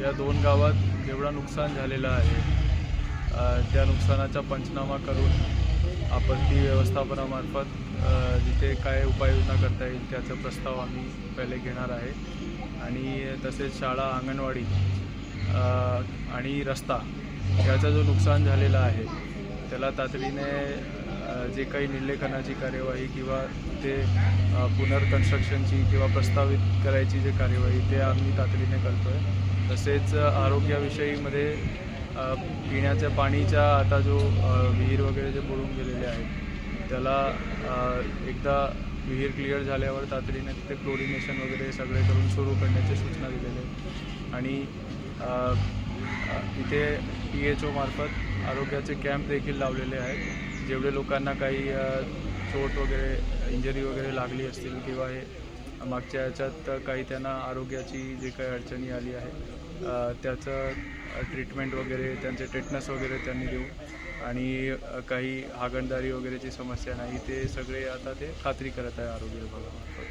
या दोन गावात जेवढा नुकसान झालेलं आहे त्या नुकसानाचा पंचनामा करून आपत्ती व्यवस्थापनामार्फत जिथे काय उपाययोजना करता येईल त्याचा प्रस्ताव आम्ही पहिले घेणार आहे. आणि तसेच शाळा अंगणवाडी आणि रस्ता याचा जो नुकसान झालेला आहे त्याला तातडीने जे काही निर्लेखनाची कार्यवाही किंवा ते पुनर्कन्स्ट्रक्शनची किंवा प्रस्तावित करायची जे कार्यवाही ते आम्ही तातडीने करतो आहे तसेच आरोग्याविषयीमध्ये पिण्याच्या पाणीच्या आता जो विहीर वगैरे जे बुडून गेलेले आहेत त्याला एकदा विहीर क्लिअर झाल्यावर तातडीने तिथे क्लोरिनेशन वगैरे सगळे करून सुरू करण्याची सूचना दिलेल्या आहेत आणि तिथे इथे पी एच ओमार्फत आरोग्याचे कॅम्प देखील लावलेले आहेत. जेवढे लोकांना काही चोट वगैरे इंजरी वगैरे लागली असतील किंवा हे मागच्या याच्यात काही त्यांना आरोग्याची जे काही अडचणी आली आहे त्याचं ट्रीटमेंट वगैरे त्यांचे टेटनस वगैरे त्यांनी देऊ. आणि काही हागणदारी वगैरेची समस्या नाही ते सगळे आता ते खात्री करत आहे आरोग्य विभागामार्फत.